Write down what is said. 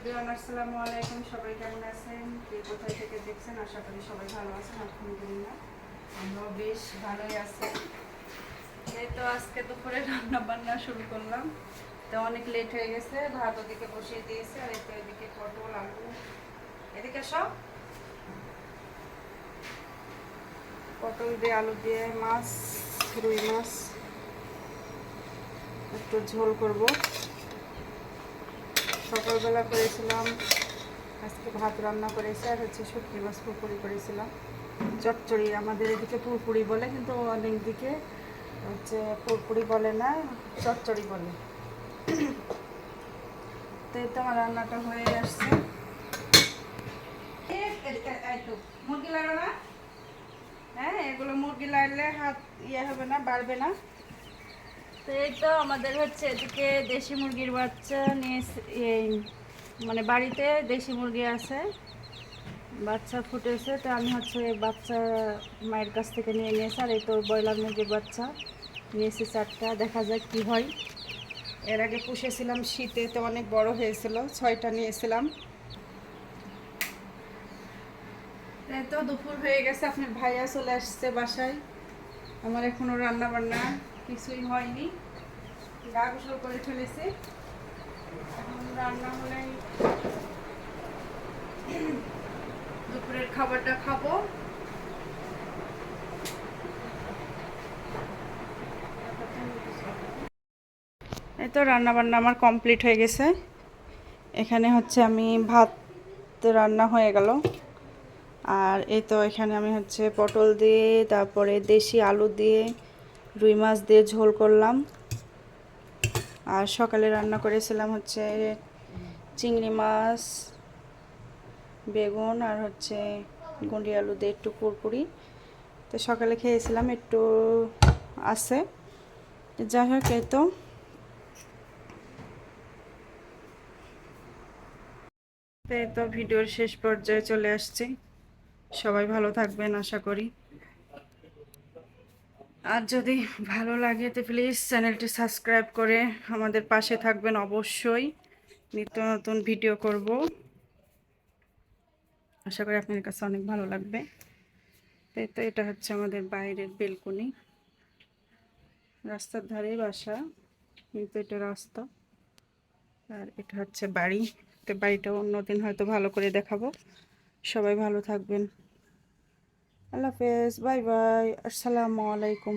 আসসালামু আলাইকুম। সবাই কেমন আছেন? কে কোথায় থেকে দেখছেন? আশা করি সবাই ভালো আছেন, আলহামদুলিল্লাহ। আমরাও বেশ ভালোই আছি। এই তো আজকে দুপুরে রান্না বান্না শুরু করলাম। তো অনেক লেট হয়ে গেছে, ভাত ওদিকে বসিয়ে দিয়েছে, আর এই তো এদিকে পটল, আলু। এদিকে সব? পটল দিয়ে আলু দিয়ে মাছ, রুই মাছ। একটু ঝোল করব। সকালবেলা করেছিলাম, আজকে ভাত রান্না করেছি, আর হচ্ছে শুটকি মাছ পুরপুরি করেছিলাম। চচ্চড়ি আমাদের এদিকে পুরপুরি বলে, কিন্তু অনেক দিকে হচ্ছে পুরপুরি বলে না, চচ্চড়ি বলে। তো এই তো আমার রান্নাটা হয়ে আসছে। মুরগি লাগো না? হ্যাঁ এগুলো মুরগি লাগলে হাত ইয়ে হবে না, বাড়বে না। তো এই তো আমাদের হচ্ছে এদিকে দেশি মুরগির বাচ্চা নিয়ে এই মানে বাড়িতে দেশি মুরগি আছে, বাচ্চা ফুটেছে, তো আমি হচ্ছে বাচ্চা মায়ের কাছ থেকে নিয়ে নিয়েছি, আর এই তো ব্রয়লার মুরগির বাচ্চা নিয়েছি চারটা, দেখা যাক কি হয়। এর আগে পুষেছিলাম শীতে, তো অনেক বড় হয়েছিল, ছয়টা নিয়েছিলাম। তো দুপুর হয়ে গেছে, আপনার ভাইয়া চলে আসছে বাসায়। আমার এখনও রান্না বান্না কিছুই হয়নি। গা গোসল করে ফেলেছি এখন রান্না হলেই দুপুরের খাবারটা খাব। এই তো রান্না বান্না আমার কমপ্লিট হয়ে গেছে। এখানে হচ্ছে আমি ভাত রান্না হয়ে গেল। আর এই তো এখানে আমি হচ্ছে পটল দিয়ে, তারপরে দেশি আলু দিয়ে রুই মাছ দিয়ে ঝোল করলাম। আর সকালে রান্না করেছিলাম হচ্ছে চিংড়ি মাছ, বেগুন আর হচ্ছে গুঁড়ি আলু দিয়ে একটু পুরপুরি তো সকালে খেয়েছিলাম একটু আছে। যাই হোক, এই তো। তো ভিডিওর শেষ পর্যায়ে চলে আসছি। সবাই ভালো থাকবেন, আশা করি। আর যদি ভালো লাগে তো প্লিজ চ্যানেলটি সাবস্ক্রাইব করে আমাদের পাশে থাকবেন অবশ্যই। নিত্য নতুন ভিডিও করব। আশা করি আপনার কাছে অনেক ভালো লাগবে। তো এটা হচ্ছে আমাদের বাইরের বেলকনি। রাস্তার ধারেই বাসা, কিন্তু এটা রাস্তা। আর এটা হচ্ছে বাড়ি। তো বাড়িটা অন্যদিন হয়তো ভালো করে দেখাবো। সবাই ভালো থাকবেন। আল্লাহ হাফেজ বাই বাই আসসালামু আলাইকুম।